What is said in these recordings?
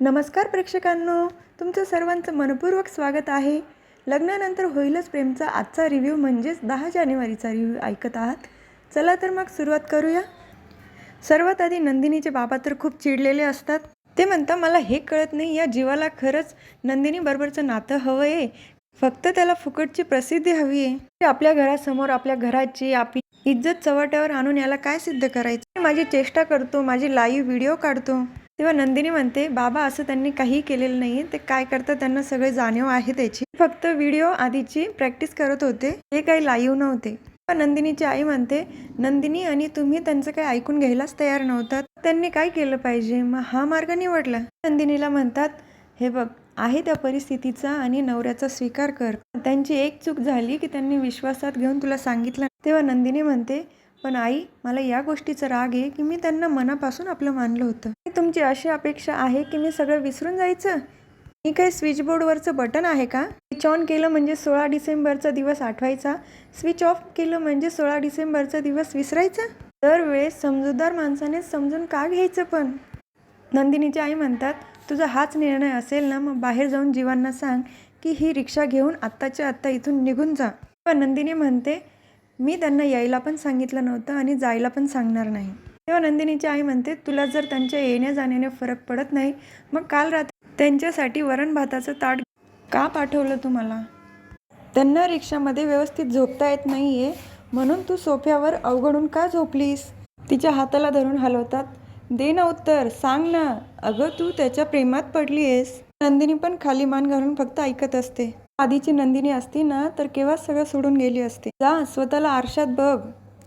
नमस्कार प्रेक्षकांनो तुमचं सर्वांचं मनपूर्वक स्वागत आहे. लग्नानंतर होईलच प्रेमचा आजचा रिव्ह्यू म्हणजेच दहा जानेवारीचा रिव्ह्यू ऐकत आहात. चला तर मग सुरुवात करूया. सर्वात आधी नंदिनीचे बाबा तर खूप चिडलेले असतात. ते म्हणता मला हे कळत नाही या जीवाला खरंच नंदिनीबरोबरचं नातं हवं आहे. फक्त त्याला फुकटची प्रसिद्धी हवी आहे. आपल्या घरासमोर आपल्या घराची आपली इज्जत चव्हाट्यावर आणून याला काय सिद्ध करायचं? माझी चेष्टा करतो माझी लाईव्ह व्हिडिओ काढतो. तेव्हा नंदिनी म्हणते बाबा असं त्यांनी काही केलेलं नाही ते काय करतात त्यांना सगळे जाणीव आहे त्याची. फक्त व्हिडिओ आधीची प्रॅक्टिस करत होते. हे काही लाईव्ह नव्हते. पण नंदिनीची आई म्हणते नंदिनी आणि तुम्ही त्यांचं काही ऐकून घ्यायलाच तयार नव्हतात. त्यांनी काय केलं पाहिजे? मग हा मार्ग निवडला. नंदिनीला म्हणतात हे बघ आहे त्या परिस्थितीचा आणि नवऱ्याचा स्वीकार कर. त्यांची एक चूक झाली की त्यांनी विश्वासात घेऊन तुला सांगितलं तेव्हा नंदिनी म्हणते पण आई मला या गोष्टीचा राग आहे की मी त्यांना मनापासून आपलं मानलं होतं. तुमची अशी अपेक्षा आहे की मी सगळं विसरून जायचं? मी काही स्विचबोर्डवरचं बटन आहे का? स्विच ऑन केलं म्हणजे सोळा डिसेंबरचा दिवस आठवायचा. स्विच ऑफ केलं म्हणजे सोळा डिसेंबरचा दिवस विसरायचा? दरवेळेस समजूतदार माणसाने समजून का घ्यायचं पण? नंदिनीची आई म्हणतात तुझा हाच निर्णय असेल ना मग बाहेर जाऊन जीवांना सांग की ही रिक्षा घेऊन आत्ताच्या आत्ता इथून निघून जा. पण नंदिनी म्हणते मी त्यांना यायला पण सांगितलं नव्हतं आणि जायला पण सांगणार नाही. तेव्हा नंदिनीची आई म्हणते तुला जर त्यांच्या येण्या जाण्याने फरक पडत नाही मग काल रात्री त्यांच्यासाठी वरण भाताचं ताट का पाठवलं तू मला त्यांना रिक्षामध्ये व्यवस्थित झोपता येत नाही आहे म्हणून तू सोफ्यावर अवघडून का झोपलीस? तिच्या हाताला धरून हलवतात. दे ना उत्तर सांग ना. अगं तू त्याच्या प्रेमात पडली आहेस नंदिनी पण खाली मान घालून फक्त ऐकत असते. आधीची नंदिनी असती ना तर केव्हा सगळं सोडून गेली असते. जा स्वतःला आरशात बघ.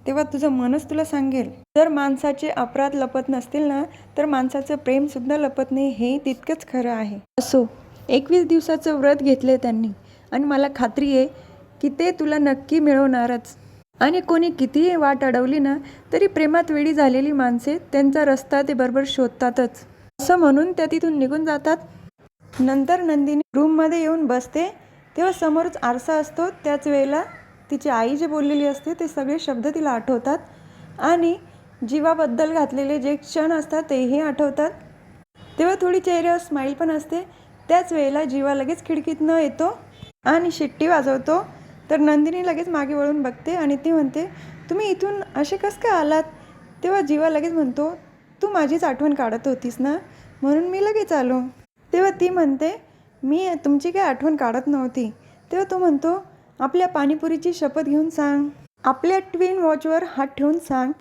तेव्हा तुझं मनच तुला सांगेल. जर माणसाचे अपराध लपत नसतील ना तर माणसाचं प्रेम सुद्धा लपत नाही हे तितकंच खरं आहे. असो एकवीस दिवसाचं व्रत घेतले त्यांनी. आणि मला खात्री आहे की ते तुला नक्की मिळवणारच. आणि कोणी कितीही वाट अडवली ना तरी प्रेमात वेळी झालेली माणसे त्यांचा रस्ता ते बरोबर शोधतातच. असं म्हणून त्या तिथून निघून जातात. नंतर नंदिनी रूममध्ये येऊन बसते. तेव्हा समोरच आरसा असतो. त्याच वेळेला तिची आई जे बोललेली असते ते सगळे शब्द तिला आठवतात. आणि जीवाबद्दल घातलेले जे क्षण असतात तेही आठवतात. तेव्हा थोडी चेहऱ्यावर स्माईल पण असते. त्याच वेळेला जीवा लगेच खिडकीतनं येतो आणि शिट्टी वाजवतो. तर नंदिनी लगेच मागे वळून बघते आणि ती म्हणते तुम्ही इथून असे कसं काय आलात? तेव्हा जीवा लगेच म्हणतो तू माझीच आठवण काढत होतीस ना? म्हणून मी लगेच आलो. तेव्हा ती म्हणते मी तुमची काय आठवण काढत नव्हती. तेव्हा तो म्हणतो आपल्या पाणीपुरीची शपथ घेऊन सांग. आपल्या ट्विन वॉचवर हात ठेवून सांग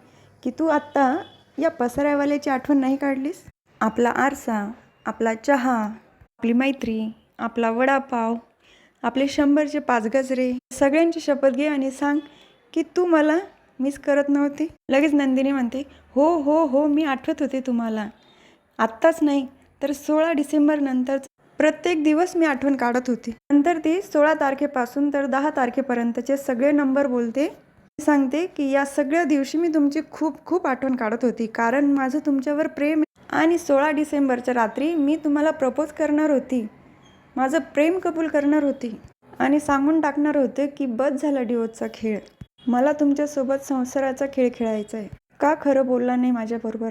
की तू आत्ता या पसऱ्यावाल्याची आठवण नाही काढलीस? आपला आरसा आपला चहा आपली मैत्री आपला वडापाव आपले शंभरचे पाच गजरे सगळ्यांची शपथ घे आणि सांग की तू मला मिस करत नव्हती. लगेच नंदिनी म्हणते हो हो हो मी आठवत होते तुम्हाला. आत्ताच नाही तर सोळा डिसेंबर नंतर प्रत्येक दिवस मी आठवण काढत होती. नंतर ती सोळा तारखेपासून तर दहा तारखेपर्यंतचे सगळे नंबर बोलते. सांगते की या सगळ्या दिवशी मी तुमची खूप खूप आठवण काढत होती. कारण माझं तुमच्यावर प्रेम आणि सोळा डिसेंबरच्या रात्री मी तुम्हाला प्रपोज करणार होती. माझं प्रेम कबूल करणार होती आणि सांगून टाकणार होते की बस झाला डिओचा खेळ. मला तुमच्यासोबत संसाराचा खेळ खेळायचा आहे. का खरं बोलला नाही माझ्याबरोबर?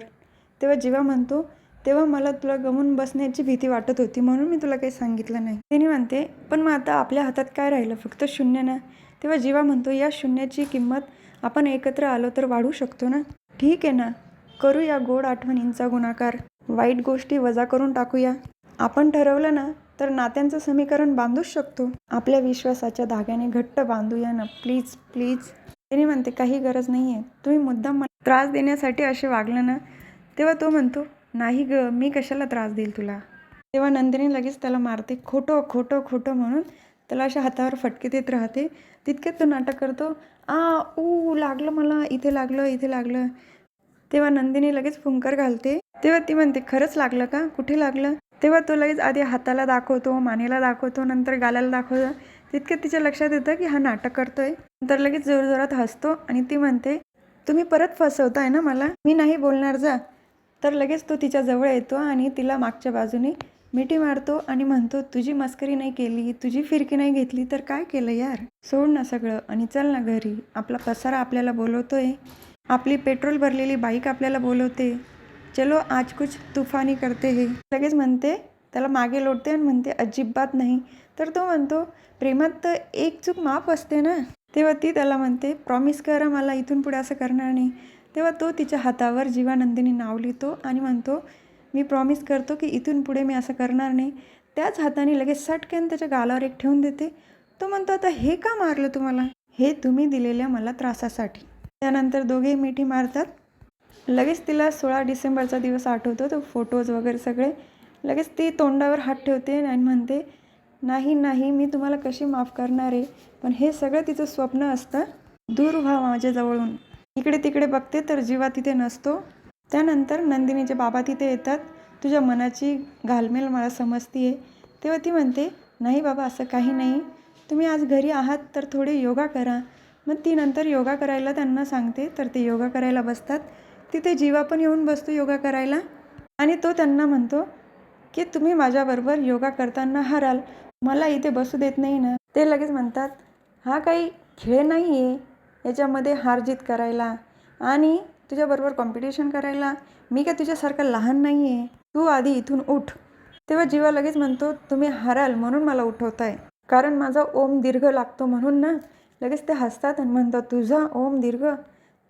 तेव्हा जेव्हा म्हणतो तेव्हा मला तुला गमून बसण्याची भीती वाटत होती म्हणून मी तुला काही सांगितलं नाही. तिने म्हणते पण मग आता आपल्या हातात काय राहिलं? फक्त शून्य ना? तेव्हा जेव्हा म्हणतो या शून्याची किंमत आपण एकत्र आलो तर वाढू शकतो ना? ठीक आहे ना? करू या गोड आठवणींचा गुणाकार. वाईट गोष्टी वजा करून टाकूया. आपण ठरवलं ना तर नात्यांचं समीकरण बांधूच शकतो. आपल्या विश्वासाच्या धाग्याने घट्ट बांधूया ना? Please please. तिने म्हणते काही गरज नाही आहे तुम्ही मुद्दाम त्रास देण्यासाठी असे वागलं ना? तेव्हा तो म्हणतो नाही ग मी कशाला त्रास देईल तुला? तेव्हा नंदिनी लगेच त्याला मारते खोटं खोटं खोटं म्हणून. त्याला अशा हातावर फटके देत राहते. तितक्यात तो नाटक करतो आ ऊ लागलं मला इथे लागलं इथे लागलं. तेव्हा नंदिनी लगेच फुंकर घालते. तेव्हा ती म्हणते खरंच लागलं का? कुठे लागलं? तेव्हा तो लगेच आधी हाताला दाखवतो मानेला दाखवतो नंतर गालाला दाखवतो. तितक्यात तिच्या लक्षात येतं की हा नाटक करतोय. नंतर लगेच जोरजोरात हसतो आणि ती म्हणते तुम्ही परत फसवताय ना मला? मी नाही बोलणार जा. तर लगेच तो तिच्या जवळ येतो आणि तिला मागच्या बाजूने मिठी मारतो आणि म्हणतो तुझी मस्करी नाही केली तुझी फिरकी नाही घेतली तर काय केलं यार? सोड ना सगळं आणि चल ना घरी. आपला पसारा आपल्याला बोलवतोय. आपली पेट्रोल भरलेली बाईक आपल्याला बोलवते. चलो आज कुछ तुफानी करते हे. लगेच म्हणते त्याला मागे लोटते आणि म्हणते अजिबात नाही. तर तो म्हणतो प्रेमात तर एक चूक माफ असते ना. तेव्हा ती त्याला म्हणते प्रॉमिस करा मला इथून पुढे असं करणार नाही. तेव्हा तो तिच्या हातावर जीवानंदिनी नाव लिहितो आणि म्हणतो मी प्रॉमिस करतो की इथून पुढे मी असं करणार नाही. त्याच हाताने लगेच सटकन त्याच्या गालावर एक ठेवून देते. तो म्हणतो आता हे का मारलं तुम्हाला? हे तुम्ही दिलेल्या मला त्रासासाठी. त्यानंतर दोघेही मिठी मारतात. लगेच तिला सोळा डिसेंबरचा दिवस आठवतो तो फोटोज वगैरे सगळे. लगेच ती तोंडावर हात ठेवते आणि म्हणते नाही नाही मी तुम्हाला कशी माफ करणार आहे? पण हे सगळं तिचं स्वप्न असतं. दूर व्हा माझ्याजवळून. इकडे तिकडे बघते तर जीवा तिथे नसतो. त्यानंतर नंदिनीचे बाबा तिथे येतात. तुझ्या मनाची घालमेल मला समजती आहे तेव्हा ती म्हणते नाही बाबा असं काही नाही. तुम्ही आज घरी आहात तर थोडे योगा करा. मग ती नंतर योगा करायला त्यांना सांगते तर ते योगा करायला बसतात. तिथे जीवा पण येऊन बसतो योगा करायला. आणि तो त्यांना म्हणतो की तुम्ही माझ्याबरोबर योगा करताना हराल. मला इथे बसू देत नाही ना. ते लगेच म्हणतात हा काही खेळ नाही आहे याच्यामध्ये हार जीत करायला आणि तुझ्याबरोबर कॉम्पिटिशन करायला. मी काय तुझ्यासारखा लहान नाही आहे तू आधी इथून उठ. तेव्हा जीवा लगेच म्हणतो तुम्ही हाराल म्हणून मला उठवताय. कारण माझा ओम दीर्घ लागतो म्हणून ना. लगेच ते हसतात आणि म्हणतात तुझा ओम दीर्घ.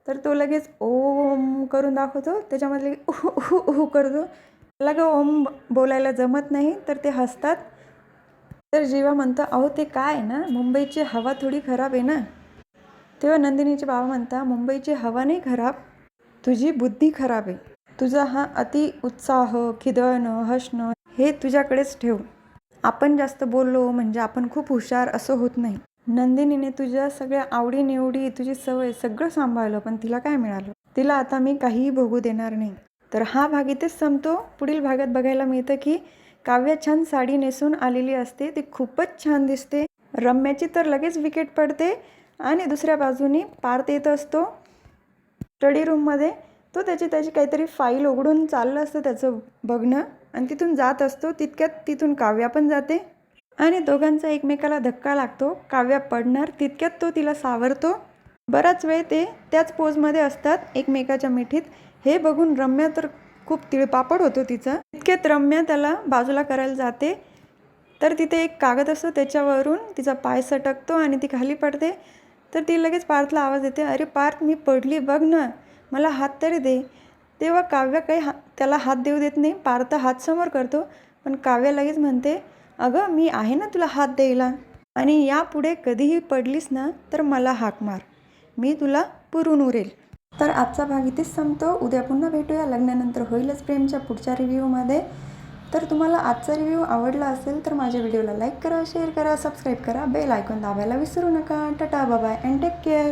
तर तो लगेच ओम करून दाखवतो. त्याच्यामध्ये उ उहू उहू उहू करतो. त्याला ओम बोलायला जमत नाही तर ते हसतात. तर जीवा म्हणतो अहो ते काय आहे ना? मुंबईची हवा थोडी खराब आहे ना. तेव्हा नंदिनीचे बाबा म्हणता मुंबईची हवा नाही खराब तुझी बुद्धी खराब आहे. तुझा हा अति उत्साह खिदळणं हसणं हे तुझ्याकडेच ठेव. आपण जास्त बोललो म्हणजे आपण खूप हुशार असं होत नाही. नंदिनीने तुझ्या सगळ्या आवडीनिवडी तुझी सवय सगळं सांभाळलं पण तिला काय मिळालं? तिला आता मी काहीही भोगू देणार नाही. तर हा भाग इथेच संपतो. पुढील भागात बघायला मिळतं की काव्य छान साडी नेसून आलेली असते. ती खूपच छान दिसते. रम्याची तर लगेच विकेट पडते. आणि दुसऱ्या बाजूनी पार्थ येत असतो. स्टडी रूममध्ये तो त्याची त्याची काहीतरी फाईल उघडून चाललं असतं त्याचं बघणं. आणि तिथून जात असतो. तितक्यात तिथून काव्या पण जाते. आणि दोघांचा एकमेकाला धक्का लागतो. काव्या पडणार. तितक्यात तो तिला सावरतो. बराच वेळ ते त्याच पोजमध्ये असतात. एकमेकाच्या मिठीत. हे बघून रम्या तर खूप तिळपापड होतो तिचा. तितक्यात रम्या त्याला बाजूला करायला जाते. तर तिथे एक कागद असतो त्याच्यावरून. तिचा पाय सटकतो आणि ती खाली पडते. तर ती लगेच पार्थला आवाज देते अरे पार्थ मी पडली बघ ना मला हात तरी दे. तेव्हा काव्य काही हा त्याला हात देऊ देत नाही पार्थ हात समोर करतो पण काव्य लगेच म्हणते अगं मी आहे ना तुला हात द्यायला आणि यापुढे कधीही पडलीस ना तर मला हाक मार. मी तुला पुरून उरेल. तर आजचा भाग इथेच संपतो. उद्या पुन्हा भेटूया. लग्नानंतर होईलच प्रेमच्या पुढच्या रिव्ह्यूमध्ये तर तुम्हाला आजचा रिव्ह्यू आवडला असेल तर माझ्या व्हिडिओला लाईक करा शेअर करा सबस्क्राईब करा बेल आयकॉन दाबायला विसरू नका. टाटा बाबाय अँड टेक केअर